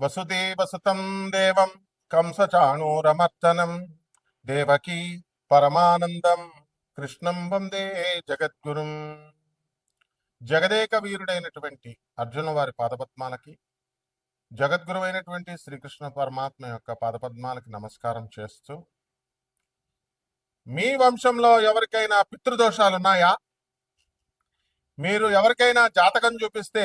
వసుదేవసుతం దేవం కంసచాణూరమర్దనం. దేవకీ పరమానందం కృష్ణం వందే జగద్గురుం. జగదేక వీరుడైనటువంటి అర్జున వారి పాదపద్మాలకి జగద్గురువైనటువంటి శ్రీకృష్ణ పరమాత్మ యొక్క పాదపద్మాలకి నమస్కారం చేస్తూ మీ వంశంలో ఎవరికైనా పితృదోషాలు ఉన్నాయా మీరు ఎవరికైనా జాతకం చూపిస్తే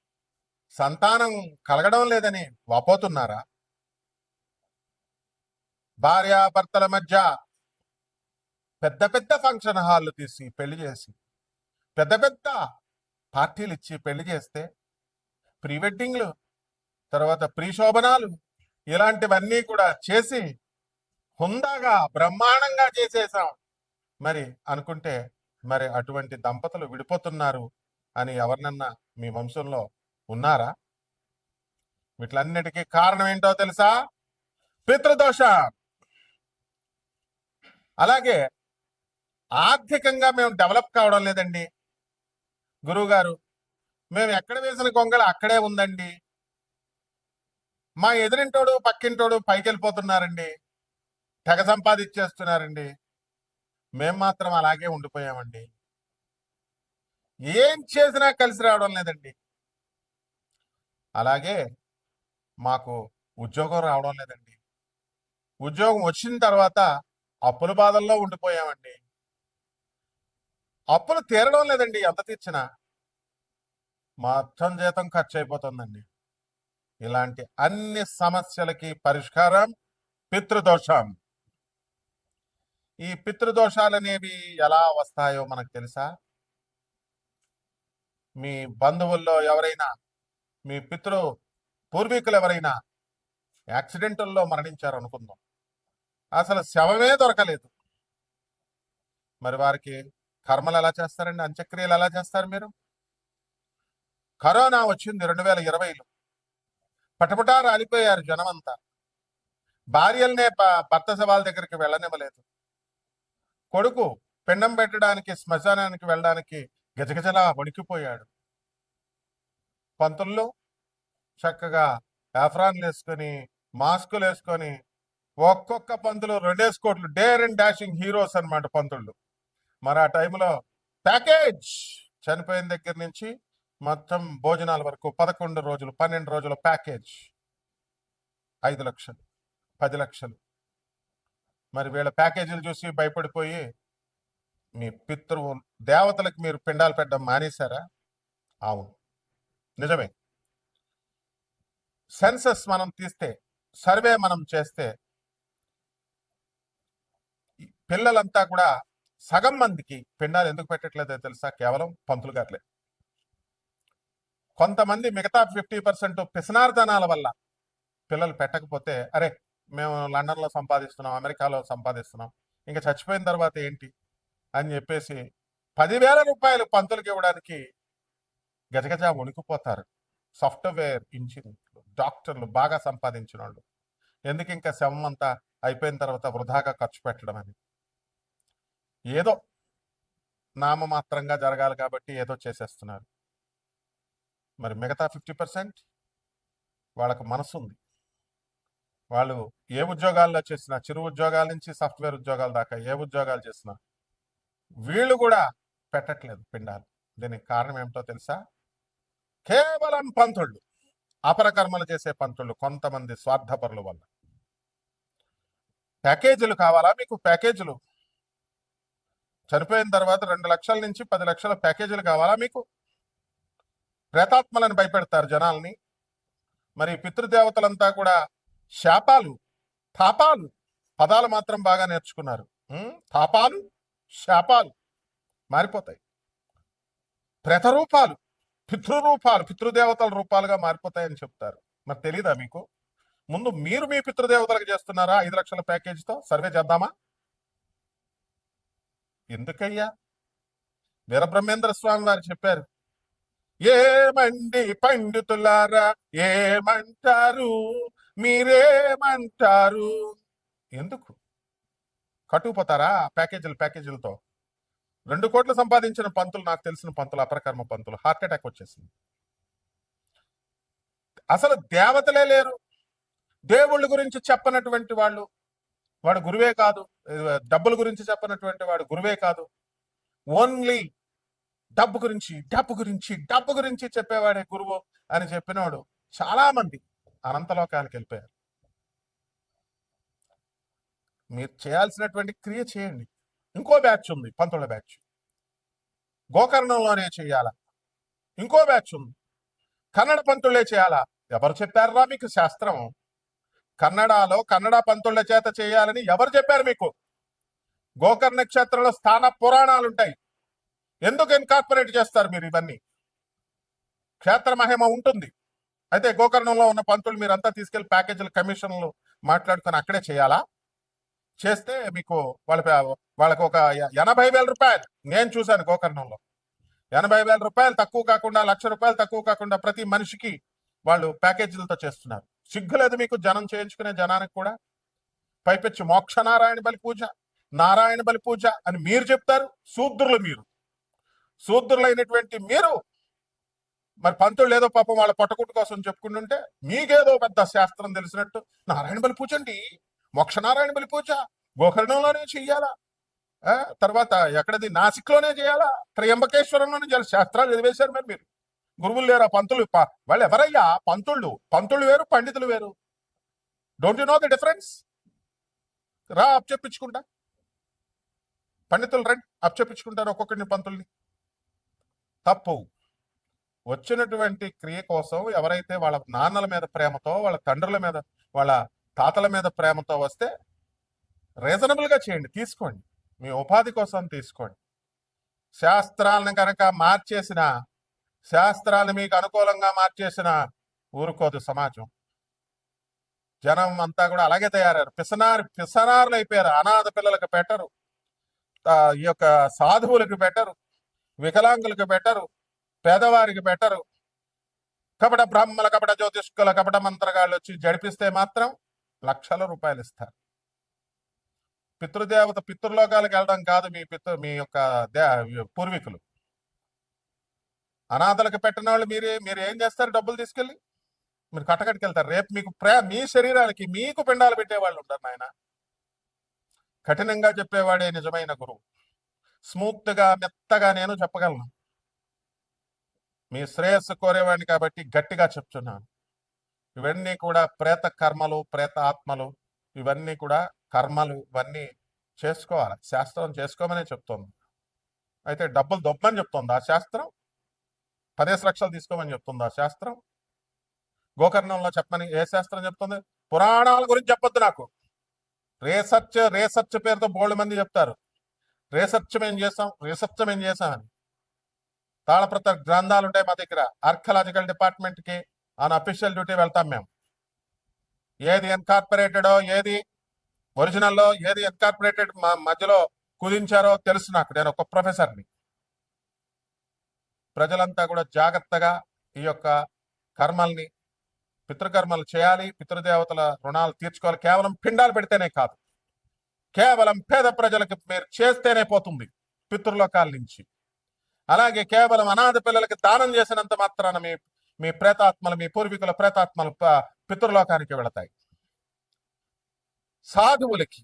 సంతానం కలగడం లేదని వాపోతున్నారా? భార్యాభర్తల మధ్య పెద్ద పెద్ద ఫంక్షన్ హాల్లు తీసి పెళ్ళి చేసి పెద్ద పెద్ద పార్టీలు ఇచ్చి పెళ్ళి చేస్తే ప్రీ వెడ్డింగ్లు తర్వాత ప్రీ శోభనాలు ఇలాంటివన్నీ కూడా చేసి హుందాగా బ్రహ్మాండంగా చేసేసాం. మరి అనుకుంటే మరి అటువంటి దంపతులు విడిపోతున్నారు అని ఎవరినన్నా మీ వంశంలో ఉన్నారా? వీటిలన్నిటికీ కారణం ఏంటో తెలుసా? పితృదోష. అలాగే ఆర్థికంగా మేము డెవలప్ కావడం లేదండి. గురువుగారు మేము ఎక్కడ వేసిన కొంగళ అక్కడే ఉందండి. మా ఎదురింటోడు పక్కింటోడు పైకి వెళ్ళిపోతున్నారండి తెగ సంపాదించేస్తున్నారండి. మేం మాత్రం అలాగే ఉండిపోయామండి. ఏం చేసినా కలిసి రావడం లేదండి. అలాగే మాకు ఉద్యోగం రావడం లేదండి. ఉద్యోగం వచ్చిన తర్వాత అప్పుల బాధల్లో ఉండిపోయామండి. అప్పులు తీరడం లేదండి ఎంత తీర్చినా. మొత్తం జీతం ఖర్చు అయిపోతుందండి ఇలాంటి అన్ని సమస్యలకి పరిష్కారం పితృదోషం. ఈ పితృదోషాలు అనేవి ఎలా వస్తాయో మనకు తెలుసా? మీ బంధువుల్లో ఎవరైనా మీ పితృ పూర్వీకులు ఎవరైనా యాక్సిడెంటల్లో మరణించారు అనుకుందాం అసలు శవమే దొరకలేదు. మరి వారికి కర్మలు ఎలా చేస్తారండి? అంత్యక్రియలు ఎలా చేస్తారు మీరు? కరోనా వచ్చింది రెండు వేల ఇరవైలో. పటపటా రాలిపోయారు జనమంతా. భార్యలనే ప- భర్త సవాల్ దగ్గరికి వెళ్ళనివ్వలేదు. కొడుకు పిండం పెట్టడానికి శ్మశానానికి వెళ్ళడానికి గజగజలా వణికిపోయాడు. పంతుల్లో చక్కగా ఎఫ్రాన్లు వేసుకొని మాస్కులు వేసుకొని ఒక్కొక్క పంతులు రెండేసి కోట్లు డేర్ అండ్ డాషింగ్ హీరోస్ అనమాట పంతుళ్ళు. మరి ఆ టైంలో ప్యాకేజ్ చనిపోయిన దగ్గర నుంచి మొత్తం భోజనాల వరకు పదకొండు రోజులు పన్నెండు రోజుల ప్యాకేజ్. ఐదు లక్షలు పది లక్షలు. మరి వీళ్ళ ప్యాకేజీలు చూసి భయపడిపోయి మీ పితృ దేవతలకు మీరు పిండాలు పెట్టడం మానేశారా? అవును. నిజమే. సెన్సస్ మనం తీస్తే సర్వే మనం చేస్తే పిల్లలంతా కూడా సగం మందికి పిండాలు ఎందుకు పెట్టట్లేదో తెలుసా? కేవలం పంతులు గారులే. కొంతమంది మిగతా ఫిఫ్టీ పర్సెంట్ పిసనార్దనాల వల్ల పిల్లలు పెట్టకపోతే అరే మేము లండన్లో సంపాదిస్తున్నాం అమెరికాలో సంపాదిస్తున్నాం ఇంకా చచ్చిపోయిన తర్వాత ఏంటి? అని చెప్పేసి పదివేల రూపాయలు పంతులకి ఇవ్వడానికి గజగజ వణికిపోతారు సాఫ్ట్వేర్ ఇంజనీర్లు డాక్టర్లు బాగా సంపాదించిన వాళ్ళు ఎందుకు ఇంకా శవం అంతా అయిపోయిన తర్వాత వృధాగా ఖర్చు పెట్టడం అని? ఏదో నామమాత్రంగా జరగాలి కాబట్టి ఏదో చేసేస్తున్నారు. మరి మిగతా ఫిఫ్టీ పర్సెంట్ వాళ్ళకు మనసు ఉంది. వాళ్ళు ఏ ఉద్యోగాల్లో చేసినా చిరు ఉద్యోగాల నుంచి సాఫ్ట్వేర్ ఉద్యోగాల దాకా ఏ ఉద్యోగాలు చేసినా వీళ్ళు కూడా పెట్టట్లేదు పిండాలు. దీనికి కారణం ఏమిటో తెలుసా? కేవలం పంతుళ్ళు అపరకర్మలు చేసే పంతుళ్ళు కొంతమంది స్వార్థపరుల వల్ల. ప్యాకేజీలు కావాలా మీకు? ప్యాకేజీలు. చనిపోయిన తర్వాత రెండు లక్షల నుంచి పది లక్షల ప్యాకేజీలు కావాలా మీకు? ప్రేతాత్మలను భయపెడతారు జనాల్ని. మరి పితృదేవతలంతా కూడా శాపాలు తాపాలు పదాలు మాత్రం బాగా నేర్చుకున్నారు. తాపాలు శాపాలు మారిపోతాయి. ప్రేత రూపాలు పితృరూపాలు పితృదేవతల రూపాలుగా మారిపోతాయని చెప్తారు. మరి తెలీదా మీకు? ముందు మీరు మీ పితృదేవతలకు చేస్తున్నారా ఐదు లక్షల ప్యాకేజీతో? సర్వే చేద్దామా? ఎందుకయ్యా? వీరబ్రహ్మేంద్ర స్వామి వారు చెప్పారు. ఏమండి పండితులారా? ఏమంటారు? మీరేమంటారు? ఎందుకు? కట్టుకుపోతారా ప్యాకేజీలు ప్యాకేజీలతో? రెండు కోట్లు సంపాదించిన పంతులు నాకు తెలిసిన పంతులు అపరకర్మ పంతులు హార్ట్ అటాక్ వచ్చేసింది. అసలు దేవతలే లేరు. దేవుళ్ళ గురించి చెప్పనటువంటి వాళ్ళు వాడు గురువే కాదు. డబ్బుల గురించి చెప్పనటువంటి వాడు గురువే కాదు. ఓన్లీ డబ్బు గురించి డబ్బు గురించి డబ్బు గురించి చెప్పేవాడే గురువు అని చెప్పినవాడు చాలా మంది అనంతలోకాలకు వెళ్ళిపోయారు. మీరు చేయాల్సినటువంటి క్రియ చేయండి. ఇంకో బ్యాచ్ ఉంది పంతుల బ్యాచ్. గోకర్ణంలోనే చేయాలా. ఇంకో బ్యాచ్ ఉంది. కన్నడ పంతులే చేయాలా? ఎవరు చెప్పారా మీకు శాస్త్రం? కన్నడలో కన్నడ పంతుల చేత చేయాలని ఎవరు చెప్పారు మీకు? గోకర్ణ క్షేత్రంలో స్థాన పురాణాలు ఉంటాయి ఎందుకు ఇన్కార్పొరేట్ చేస్తారు మీరు ఇవన్నీ? క్షేత్ర మహిమ ఉంటుంది. అయితే గోకర్ణంలో ఉన్న పంతులు మీరంతా తీసుకెళ్ళి ప్యాకేజీలు కమిషన్లు మాట్లాడుకొని అక్కడే చేయాలా? చేస్తే మీకు వాళ్ళ వాళ్ళకి ఒక ఎనభై వేల రూపాయలు. నేను చూశాను గోకర్ణంలో. ఎనభై వేల రూపాయలు తక్కువ కాకుండా లక్ష రూపాయలు తక్కువ కాకుండా ప్రతి మనిషికి వాళ్ళు ప్యాకేజీలతో చేస్తున్నారు. సిగ్గులేదు మీకు జనం చేయించుకునే జనానికి కూడా. పైపెచ్చి మోక్ష నారాయణ బలి పూజ నారాయణ బలి పూజ అని మీరు చెప్తారు శూద్రులు మీరు. శూద్రులైనటువంటి మీరు మరి పంతులు ఏదో పాపం వాళ్ళ పొట్టకుట్టు కోసం చెప్పుకుంటుంటే మీకేదో పెద్ద శాస్త్రం తెలిసినట్టు నారాయణ బలి పూజ అండి. మోక్షనారాయణ బలి పూజ గోకర్ణంలోనే చెయ్యాలా ఆ, తర్వాత ఎక్కడది? నాసిక్లోనే చేయాలా? త్రయంబకేశ్వరంలోనే చేయాలి? శాస్త్రాలు చదివేశారు మరి మీరు. గురువులు లేరా పంతులు వాళ్ళు ఎవరయ్యా? పంతుళ్ళు. పంతులు వేరు పండితులు వేరు. Don't you know the difference రా అప్ చెప్పించుకుంటా. పండితులు రండి అప్ చెప్పించుకుంటారు ఒక్కొక్కరిని పంతుల్ని. తప్పు. వచ్చినటువంటి క్రియ కోసం ఎవరైతే వాళ్ళ నాన్నల మీద ప్రేమతో వాళ్ళ తండ్రుల మీద వాళ్ళ తాతల మీద ప్రేమతో వస్తే రీజనబుల్గా చేయండి తీసుకోండి. మీ ఉపాధి కోసం తీసుకోండి. శాస్త్రాలను కనుక మార్చేసిన శాస్త్రాలు మీకు అనుకూలంగా మార్చేసిన ఊరుకోదు సమాజం. జనం అంతా కూడా అలాగే తయారయ్యారు. పిసనారు పిసనారులు అయిపోయారు. అనాథ పిల్లలకు పెట్టరు. ఈ యొక్క సాధువులకు పెట్టరు. వికలాంగులకు పెట్టరు. పేదవారికి పెట్టరు. కపట బ్రహ్మల కపట జ్యోతిష్కుల కపట మంత్రగాళ్ళు వచ్చి జడిపిస్తే మాత్రం లక్షల రూపాయలు ఇస్తారు. పితృదేవత పితృలోకాలకు వెళ్ళడం కాదు మీ పితృ మీ యొక్క దే- పూర్వీకులు. అనాథలకు పెట్టిన వాళ్ళు మీరే మీరు ఏం చేస్తారు డబ్బులు తీసుకెళ్ళి? మీరు కట్టకట్టుకు వెళ్తారు. రేపు మీకు ప్రే మీ శరీరానికి మీకు పిండాలు పెట్టేవాళ్ళు ఉంటారు నాయన. కఠినంగా చెప్పేవాడే నిజమైన గురువు. స్మూత్గా మెత్తగా నేను చెప్పగలను. మీ శ్రేయస్సు కోరేవాడిని కాబట్టి గట్టిగా చెప్తున్నాను. ఇవన్నీ కూడా ప్రేత కర్మలు ప్రేత ఆత్మలు ఇవన్నీ కూడా కర్మలు ఇవన్నీ చేసుకోవాలి. శాస్త్రం చేసుకోమనే చెప్తోంది. అయితే డబ్బులు దొబ్బని చెప్తోంది ఆ శాస్త్రం. పదేసి లక్షలు తీసుకోమని చెప్తుంది ఆ శాస్త్రం. గోకర్ణంలో చెప్పమని ఏ శాస్త్రం చెప్తుంది? పురాణాల గురించి చెప్పొద్దు నాకు. రీసెర్చ్ రీసెర్చ్ పేరుతో బోల్డ్ మంది చెప్తారు. రీసెర్చ్ మేము చేసాం రీసెర్చ్ మేము చేసామని. తాళప్రత గ్రంథాలు ఉంటాయి మా దగ్గర. ఆర్కలాజికల్ డిపార్ట్మెంట్కి ఆన్ అఫీషియల్ డ్యూటీ వెళ్తాం మేము. ఏది ఎన్కార్పొరేటెడో ఏది ఒరిజినల్లో ఏది ఎన్కార్పొరేటెడ్ మా మధ్యలో కుదించారో తెలుసు నాకు నేను ఒక ప్రొఫెసర్ని ప్రజలంతా కూడా జాగ్రత్తగా ఈ యొక్క కర్మల్ని పితృకర్మలు చేయాలి పితృదేవతల రుణాలు తీర్చుకోవాలి. కేవలం పిండాలు పెడితేనే కాదు. కేవలం పేద ప్రజలకు మీరు చేస్తేనే పోతుంది పితృలోకాల నుంచి. అలాగే కేవలం అనాథ పిల్లలకి దానం చేసినంత మాత్రాన మీ మీ ప్రేతాత్మలు మీ పూర్వీకుల ప్రేతాత్మలు పితృలోకానికి వెళతాయి. సాధువులకి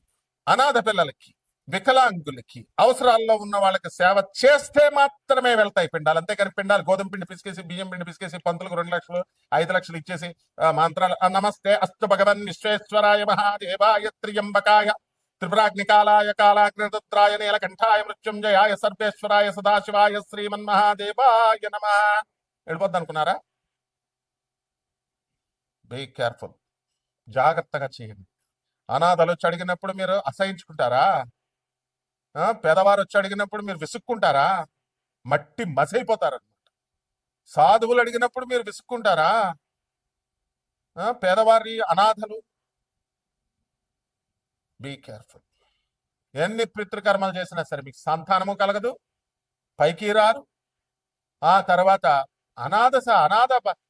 అనాథ పిల్లలకి వికలాంగులకి అవసరాల్లో ఉన్న వాళ్ళకి సేవ చేస్తే మాత్రమే వెళ్తాయి పిండాలు. అంతేకాని పిండాలు గోధుమ పిండి పిసికేసి బియ్యం పిండి పిసికేసి పంతులకు రెండు లక్షలు ఐదు లక్షలు ఇచ్చేసి మంత్రాలు నమస్తే అస్తు భగవన్ విశ్వేశ్వరాయ మహాదేవాయ త్రియంబకాయ త్రిపురాగ్నికాలాయ కాలాగ్నిరుద్రాయ నీలకంఠాయ మృత్యుంజయాయ సర్వేశ్వరాయ సదాశివాయ శ్రీమన్మహాదేవాయ నమ. వెళ్ళిపోద్ది అనుకున్నారా? బీ కేర్ఫుల్ జాగ్రత్తగా చేయండి. అనాథలు వచ్చి అడిగినప్పుడు మీరు అసహించుకుంటారా? పేదవారు వచ్చి అడిగినప్పుడు మీరు విసుక్కుంటారా? మట్టి మసైపోతారనమాట సాధువులు అడిగినప్పుడు మీరు విసుక్కుంటారా? పేదవారి అనాథలు. బీ కేర్ఫుల్ ఎన్ని పితృకర్మలు చేసినా సరే మీకు సంతానము కలగదు పైకి రారు ఆ తర్వాత అనాథ స- అనాథ ప-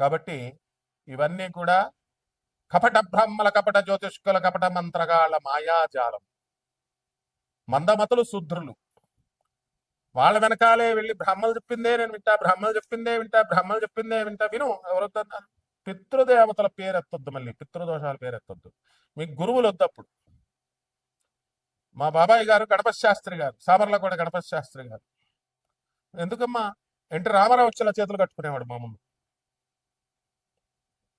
కాబట్టి ఇవన్నీ కూడా కపట బ్రహ్మల కపట జ్యోతిష్కుల కపట మంత్రగాళ్ళ మాయాజాలం. మందమతులు శుద్రులు. వాళ్ళ వెనకాలే వెళ్ళి బ్రహ్మలు చెప్పిందే నేను వింటా బ్రహ్మలు చెప్పిందే వింటా బ్రహ్మలు చెప్పిందే వింటా. విను ఎవరొద్దు పితృదేవతల పేరెత్తొద్దు మళ్ళీ పితృదోషాల పేరెత్తొద్దు. మీకు గురువులు వద్దప్పుడు మా బాబాయ్ గారు గణపతి శాస్త్రి గారు సామర్లకోట గణపతి శాస్త్రి గారు. ఎందుకమ్మా? ఎన్టీ రామారావు వచ్చేలా చేతులు కట్టుకునేవాడు మా ముందు.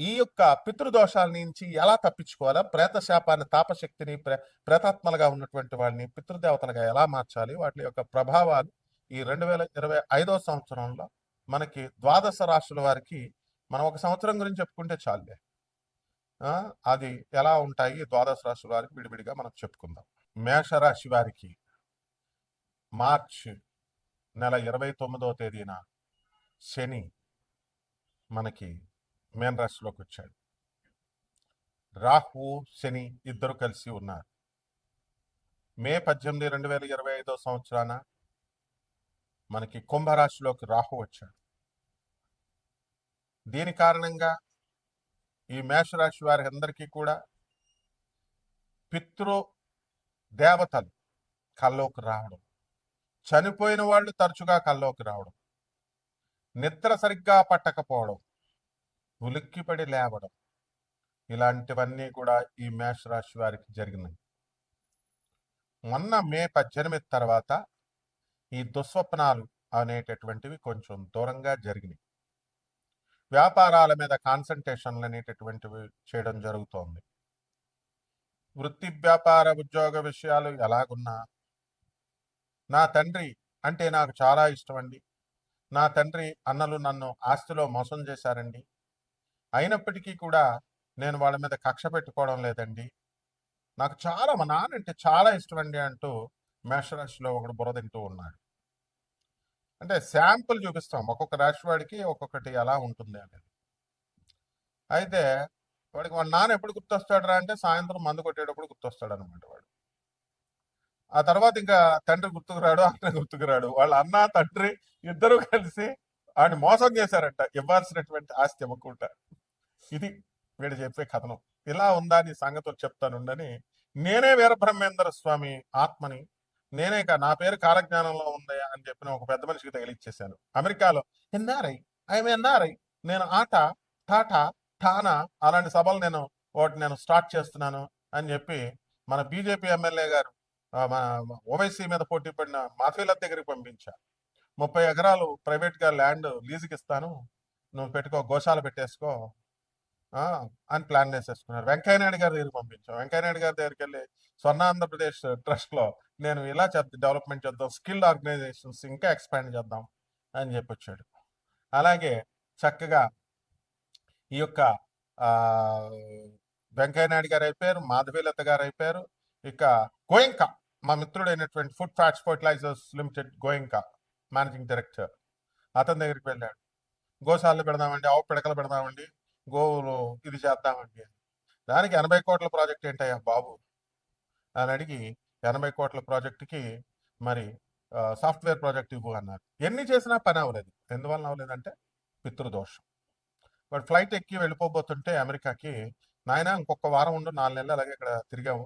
ఈ యొక్క పితృదోషాల నుంచి ఎలా తప్పించుకోవాలా? ప్రేత శాపాన్ని తాపశక్తిని ప్రే ప్రేతాత్మలుగా ఉన్నటువంటి వాళ్ళని పితృదేవతలుగా ఎలా మార్చాలి? వాటి యొక్క ప్రభావాలు ఈ రెండు వేల ఇరవై ఐదో సంవత్సరంలో మనకి ద్వాదశ రాశుల వారికి మనం ఒక సంవత్సరం గురించి చెప్పుకుంటే చాలులే. అది ఎలా ఉంటాయి? ద్వాదశ రాశుల వారికి విడివిడిగా మనం చెప్పుకుందాం. మేషరాశి వారికి మార్చ్ నెల ఇరవై తొమ్మిదో తేదీన శని మనకి మేన్ రాశిలోకి వచ్చాడు రాహు శని ఇద్దరు కలిసి ఉన్నారు. మే పద్దెనిమిది రెండు వేల ఇరవై ఐదో సంవత్సరాన మనకి కుంభరాశిలోకి రాహు వచ్చాడు. దీని కారణంగా ఈ మేషరాశి వారి అందరికీ కూడా పితృ దేవతలు కల్లోకి రావడం చనిపోయిన వాళ్ళు తరచుగా కల్లోకి రావడం నిద్ర సరిగ్గా పట్టకపోవడం ఉలిక్కిపడి లేవడం. ఇలాంటివన్నీ కూడా ఈ మేష రాశి వారికి జరిగినాయి. మొన్న మే పద్దెనిమిది తర్వాత ఈ దుస్వప్నాలు అనేటటువంటివి కొంచెం దూరంగా జరిగినాయి. వ్యాపారాల మీద కాన్సన్ట్రేషన్లు అనేటటువంటివి చేయడం జరుగుతోంది. వృత్తి వ్యాపార ఉద్యోగ విషయాలు ఎలాగున్నా నా తండ్రి అంటే నాకు చాలా ఇష్టం అండి నా తండ్రి అన్నలు నన్ను ఆస్తిలో మోసం చేశారండి. అయినప్పటికీ కూడా నేను వాళ్ళ మీద కక్ష పెట్టుకోవడం లేదండి. నాకు చాలా మా నాన్న అంటే చాలా ఇష్టం అండి అంటూ మేషరాశిలో ఒకడు బుర్ర తింటూ ఉన్నాడు. అంటే శాంపుల్ చూపిస్తాం. ఒక్కొక్క రాశి వాడికి ఒక్కొక్కటి ఎలా ఉంటుంది అనేది. అయితే వాడికి వాళ్ళ నాన్న ఎప్పుడు గుర్తొస్తాడురా అంటే సాయంత్రం మందు కొట్టేటప్పుడు గుర్తొస్తాడు అనమాట వాడు. ఆ తర్వాత ఇంకా తండ్రి గుర్తుకు రాడు అన్న గుర్తుకు రాడు వాళ్ళ అన్న తండ్రి ఇద్దరు కలిసి ఆయన మోసం చేశారంట. ఇవ్వాల్సినటువంటి ఆస్తి ఇవ్వకుండా ఇది వీడు చెప్పే కథనం. ఇలా ఉందా నీ సంగతులు చెప్తానుండని నేనే వీరబ్రహ్మేంద్ర స్వామి ఆత్మని నేనే నా పేరు కాలజ్ఞానంలో ఉంది అని చెప్పిన ఒక పెద్ద మనిషికి తగిలిచ్చేశాను. అమెరికాలో ఎన్ఆర్ఐ ఐఎమ్ ఎన్ఆర్ఐ నేను ఆట టాటా ఠానా అలాంటి సభలు నేను వాటి నేను స్టార్ట్ చేస్తున్నాను అని చెప్పి మన బీజేపీ ఎమ్మెల్యే గారు మన ఓవైసీ మీద పోటీ పడిన మాఫీల దగ్గరికి పంపించా ముప్పై ఎకరాలు ప్రైవేట్గా ల్యాండ్ లీజుకి ఇస్తాను నువ్వు పెట్టుకో గోశాల పెట్టేసుకో అని ప్లాన్ చేసేసుకున్నారు. వెంకయ్యనాయుడు గారి దగ్గరికి పంపించాం. వెంకయ్యనాయుడు గారి దగ్గరికి వెళ్ళి స్వర్ణ ఆంధ్రప్రదేశ్ ట్రస్ట్లో నేను ఇలా చేద్దాం డెవలప్మెంట్ చేద్దాం స్కిల్ ఆర్గనైజేషన్స్ ఇంకా ఎక్స్పాండ్ చేద్దాం అని చెప్పి వచ్చాడు అలాగే చక్కగా ఈ యొక్క వెంకయ్య వెంకయ్యనాయుడు గారు అయిపోయారు మాధవీలత గారు అయిపోయారు ఇక గోయింక మా మిత్రుడైనటువంటి food fats fertilisers limited Goenka managing director అతని దగ్గరికి వెళ్ళాడు. గోశాలలో పెడదామండి ఆవు పిడకలు పెడదామండి గోవులు ఇది చేద్దామండి దానికి ఎనభై కోట్ల ప్రాజెక్ట్ ఏంటయ్యా బాబు? అని అడిగి ఎనభై కోట్ల ప్రాజెక్టుకి మరి సాఫ్ట్వేర్ ప్రాజెక్ట్ ఇవ్వు అన్నారు. ఎన్ని చేసినా పని అవ్వలేదు. ఎందువల్ల అవ్వలేదంటే పితృదోషం. వాడు ఫ్లైట్ ఎక్కి వెళ్ళిపోబోతుంటే అమెరికాకి నాయన ఇంకొక వారం ఉండు నాలుగు నెలలు అలాగే ఇక్కడ తిరిగావు.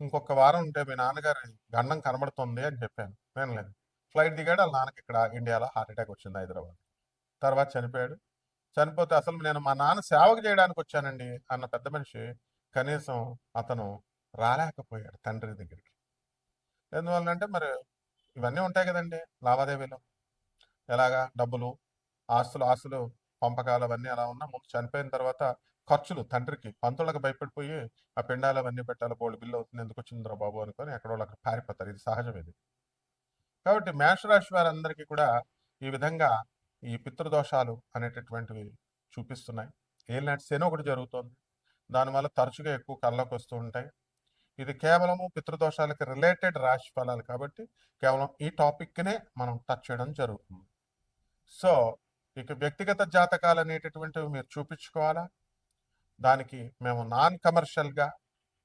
ఇంకొక వారం ఉంటే మీ నాన్నగారి గండం కనబడుతుంది అని చెప్పాను. వినలేదు. ఫ్లైట్ దిగాడు వాళ్ళ నాన్నకి ఇక్కడ ఇండియాలో హార్ట్ అటాక్ వచ్చింది హైదరాబాద్ తర్వాత చనిపోయాడు. చనిపోతే అసలు నేను మా నాన్న సేవకు చేయడానికి వచ్చానండి అన్న పెద్ద మనిషి కనీసం అతను రాలేకపోయాడు తండ్రి దగ్గరికి. ఎందువల్లంటే మరి ఇవన్నీ ఉంటాయి కదండి లావాదేవీలు. ఎలాగా డబ్బులు ఆస్తులు ఆస్తులు పంపకాలు అవన్నీ అలా ఉన్నా ముందు చనిపోయిన తర్వాత ఖర్చులు తండ్రికి పంతులకు భయపడిపోయి ఆ పిండాలు అవన్నీ పెట్టాలి బోల్డ్ బిల్లు అవుతుంది ఎందుకు వచ్చిందిరా బాబు అనుకొని ఎక్కడో అక్కడ పారిపోతారు. ఇది సహజం ఇది. కాబట్టి మేషరాశి వారందరికీ కూడా ఈ విధంగా ఈ పితృదోషాలు అనేటటువంటివి చూపిస్తున్నాయి. ఏలినాటి శని ఒకటి జరుగుతోంది. దానివల్ల తరచుగా ఎక్కువ కళ్ళకు వస్తూ ఉంటాయి. ఇది కేవలము పితృదోషాలకి రిలేటెడ్ రాశి ఫలాలు కాబట్టి కేవలం ఈ టాపిక్నే మనం టచ్ చేయడం జరుగుతుంది. సో ఇక వ్యక్తిగత జాతకాలు అనేటటువంటివి మీరు చూపించుకోవాలా? దానికి మేము నాన్ కమర్షియల్గా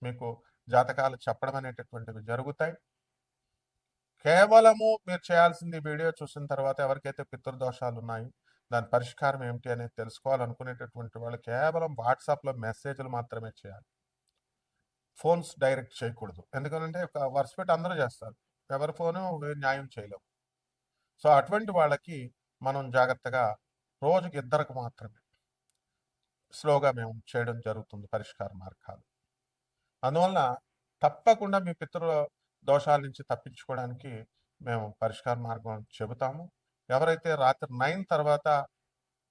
మీకు జాతకాలు చెప్పడం అనేటటువంటివి జరుగుతాయి. కేవలము మీరు చేయాల్సింది వీడియో చూసిన తర్వాత ఎవరికైతే పితృదోషాలు ఉన్నాయో దాని పరిష్కారం ఏమిటి అనేది తెలుసుకోవాలనుకునేటటువంటి వాళ్ళు కేవలం వాట్సాప్లో మెసేజ్లు మాత్రమే చేయాలి. ఫోన్స్ డైరెక్ట్ చేయకూడదు. ఎందుకంటే ఒక వరుస పెట్టి అందరూ చేస్తారు. ఎవరి ఫోను న్యాయం చేయలేము. సో అటువంటి వాళ్ళకి మనం జాగ్రత్తగా రోజుకి ఇద్దరికి మాత్రమే స్లోగా మేము చేయడం జరుగుతుంది పరిష్కార మార్గాలు. అందువలన తప్పకుండా మీ పితృ దోషాల నుంచి తప్పించుకోవడానికి మేము పరిష్కార మార్గం చెబుతాము. ఎవరైతే రాత్రి నైన్ తర్వాత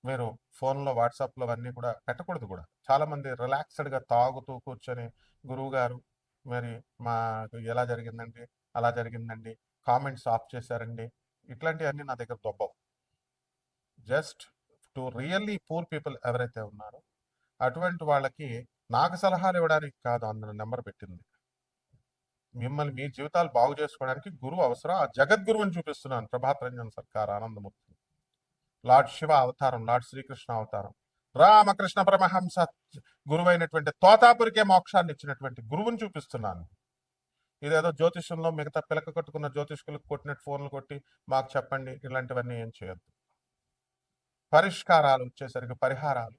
మీరు ఫోన్లో వాట్సాప్లో అన్నీ కూడా పెట్టకూడదు కూడా. చాలామంది రిలాక్స్డ్గా తాగుతూ కూర్చొని గురువు గారు మరి మాకు ఎలా జరిగిందండి అలా జరిగిందండి కామెంట్స్ ఆఫ్ చేశారండి ఇట్లాంటివన్నీ నా దగ్గర దొబ్బవు. Just to really poor people ఎవరైతే ఉన్నారో అటువంటి వాళ్ళకి నాకు సలహాలు ఇవ్వడానికి కాదు అందులో నెంబర్ పెట్టింది. మిమ్మల్ని మీ జీవితాలు బాగు చేసుకోవడానికి గురువు అవసరం. ఆ జగద్గురువుని చూపిస్తున్నాను ప్రభాత్ రంజన్ సర్కార్ ఆనందమూర్తి. లార్డ్ శివ అవతారం లార్డ్ శ్రీకృష్ణ అవతారం. రామకృష్ణ పరమహంస గురువైనటువంటి తోతాపురికే మోక్షాన్ని ఇచ్చినటువంటి గురువుని చూపిస్తున్నాను. ఇదేదో జ్యోతిష్యంలో మిగతా పిలక కట్టుకున్న జ్యోతిష్కులకు కొట్టినట్టు ఫోన్లు కొట్టి మాకు చెప్పండి ఇలాంటివన్నీ ఏం చేయొద్దు. పరిష్కారాలు వచ్చేసరికి పరిహారాలు.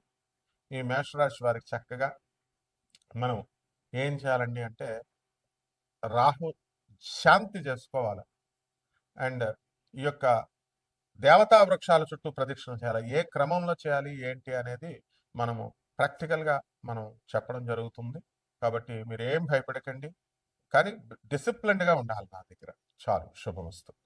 ఈ మేషరాశి వారికి చక్కగా మనం ఏం చేయాలండి అంటే రాహు శాంతి చేసుకోవాలి. అండ్ ఈ యొక్క దేవతా వృక్షాల చుట్టూ ప్రదక్షిణ చేయాలి. ఏ క్రమంలో చేయాలి ఏంటి అనేది మనము ప్రాక్టికల్గా మనం చెప్పడం జరుగుతుంది. కాబట్టి మీరు ఏం భయపడకండి. కానీ డిసిప్లిన్డ్గా ఉండాలి నా దగ్గర. చాలు శుభమస్తు.